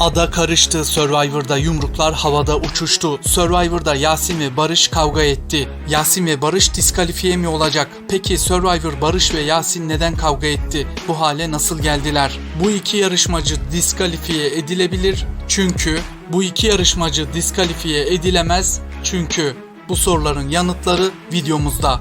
Ada karıştı. Survivor'da yumruklar havada uçuştu. Survivor'da Yasin ve Barış kavga etti. Yasin ve Barış diskalifiye mi olacak? Peki Survivor Barış ve Yasin neden kavga etti? Bu hale nasıl geldiler? Bu iki yarışmacı diskalifiye edilebilir. Çünkü bu iki yarışmacı diskalifiye edilemez. Çünkü bu soruların yanıtları videomuzda.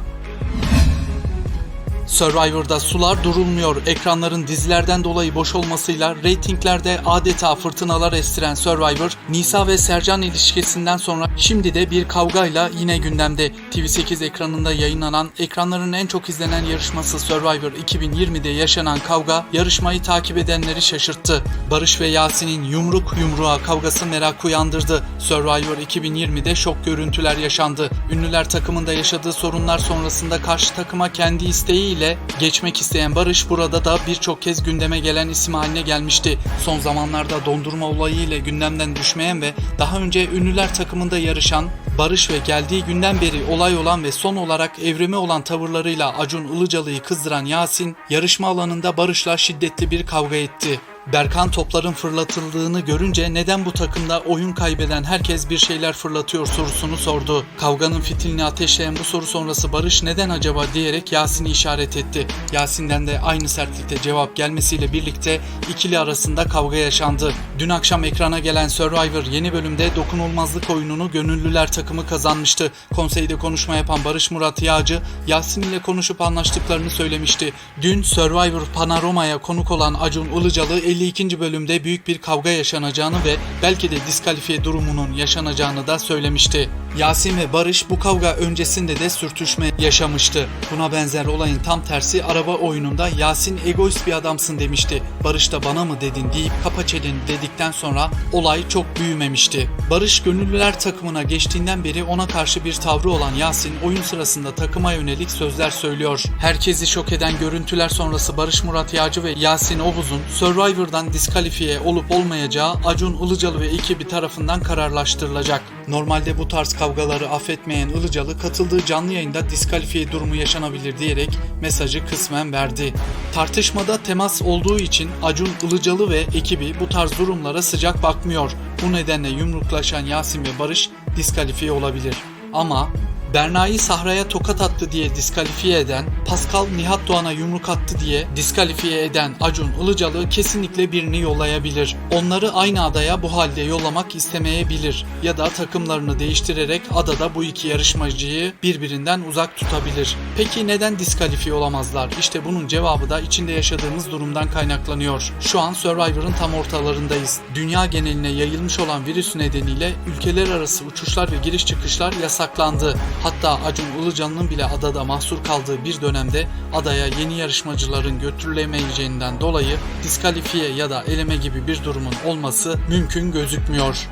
Survivor'da sular durulmuyor. Ekranların dizilerden dolayı boş olmasıyla reytinglerde adeta fırtınalar estiren Survivor, Nisa ve Sercan ilişkisinden sonra şimdi de bir kavgayla yine gündemde. TV8 ekranında yayınlanan ekranların en çok izlenen yarışması Survivor 2020'de yaşanan kavga yarışmayı takip edenleri şaşırttı. Barış ve Yasin'in yumruk yumruğa kavgası merak uyandırdı. Survivor 2020'de şok görüntüler yaşandı. Ünlüler takımında yaşadığı sorunlar sonrasında karşı takıma kendi isteğiyle geçmek isteyen Barış burada da birçok kez gündeme gelen isim haline gelmişti. Son zamanlarda dondurma olayı ile gündemden düşmeyen ve daha önce ünlüler takımında yarışan Barış ve geldiği günden beri olay olan ve son olarak evrimi olan tavırlarıyla Acun Ilıcalı'yı kızdıran Yasin, yarışma alanında Barış'la şiddetli bir kavga etti. Berkan topların fırlatıldığını görünce neden bu takımda oyun kaybeden herkes bir şeyler fırlatıyor sorusunu sordu. Kavganın fitilini ateşleyen bu soru sonrası Barış neden acaba diyerek Yasin'i işaret etti. Yasin'den de aynı sertlikte cevap gelmesiyle birlikte ikili arasında kavga yaşandı. Dün akşam ekrana gelen Survivor yeni bölümde dokunulmazlık oyununu gönüllüler takımı kazanmıştı. Konseyde konuşma yapan Barış Murat Yağcı Yasin ile konuşup anlaştıklarını söylemişti. Dün Survivor Panorama'ya konuk olan Acun Ilıcalı 52. bölümde büyük bir kavga yaşanacağını ve belki de diskalifiye durumunun yaşanacağını da söylemişti. Yasin ve Barış bu kavga öncesinde de sürtüşme yaşamıştı. Buna benzer olayın tam tersi araba oyununda Yasin egoist bir adamsın demişti. Barış da bana mı dedin deyip kapa çeneni dedikten sonra olay çok büyümemişti. Barış gönüllüler takımına geçtiğinden beri ona karşı bir tavrı olan Yasin oyun sırasında takıma yönelik sözler söylüyor. Herkesi şok eden görüntüler sonrası Barış Murat Yağcı ve Yasin Obuz'un Survivor'dan diskalifiye olup olmayacağı Acun Ilıcalı ve ekibi tarafından kararlaştırılacak. Normalde bu tarz kavgaları affetmeyen Ilıcalı katıldığı canlı yayında diskalifiye durumu yaşanabilir diyerek mesajı kısmen verdi. Tartışmada temas olduğu için Acun Ilıcalı ve ekibi bu tarz durumlara sıcak bakmıyor. Bu nedenle yumruklaşan Yasin ve Barış diskalifiye olabilir. Ama Berna'yı sahraya tokat attı diye diskalifiye eden, Pascal Nihat Doğan'a yumruk attı diye diskalifiye eden Acun Ilıcalı kesinlikle birini yollayabilir. Onları aynı adaya bu halde yollamak istemeyebilir ya da takımlarını değiştirerek adada bu iki yarışmacıyı birbirinden uzak tutabilir. Peki neden diskalifiye olamazlar? İşte bunun cevabı da içinde yaşadığımız durumdan kaynaklanıyor. Şu an Survivor'ın tam ortalarındayız. Dünya geneline yayılmış olan virüs nedeniyle ülkeler arası uçuşlar ve giriş çıkışlar yasaklandı. Hatta Acun Ilıcalı'nın bile adada mahsur kaldığı bir dönemde adaya yeni yarışmacıların götürülemeyeceğinden dolayı diskalifiye ya da eleme gibi bir durumun olması mümkün gözükmüyor.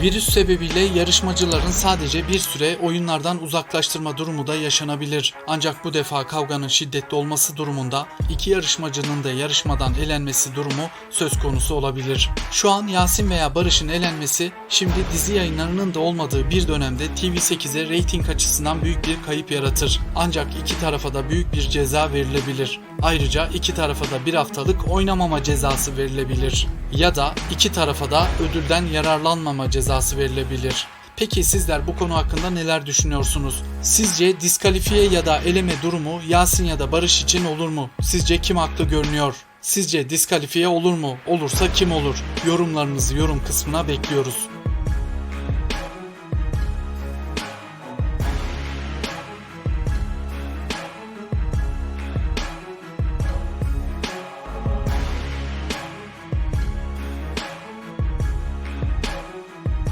Virüs sebebiyle yarışmacıların sadece bir süre oyunlardan uzaklaştırma durumu da yaşanabilir. Ancak bu defa kavganın şiddetli olması durumunda iki yarışmacının da yarışmadan elenmesi durumu söz konusu olabilir. Şu an Yasin veya Barış'ın elenmesi şimdi dizi yayınlarının da olmadığı bir dönemde TV8'e reyting açısından büyük bir kayıp yaratır. Ancak iki tarafa da büyük bir ceza verilebilir. Ayrıca iki tarafa da bir haftalık oynamama cezası verilebilir. Ya da iki tarafa da ödülden yararlanmama cezası verilebilir. Peki sizler bu konu hakkında neler düşünüyorsunuz? Sizce diskalifiye ya da eleme durumu Yasin ya da Barış için olur mu? Sizce kim haklı görünüyor? Sizce diskalifiye olur mu? Olursa kim olur? Yorumlarınızı yorum kısmına bekliyoruz.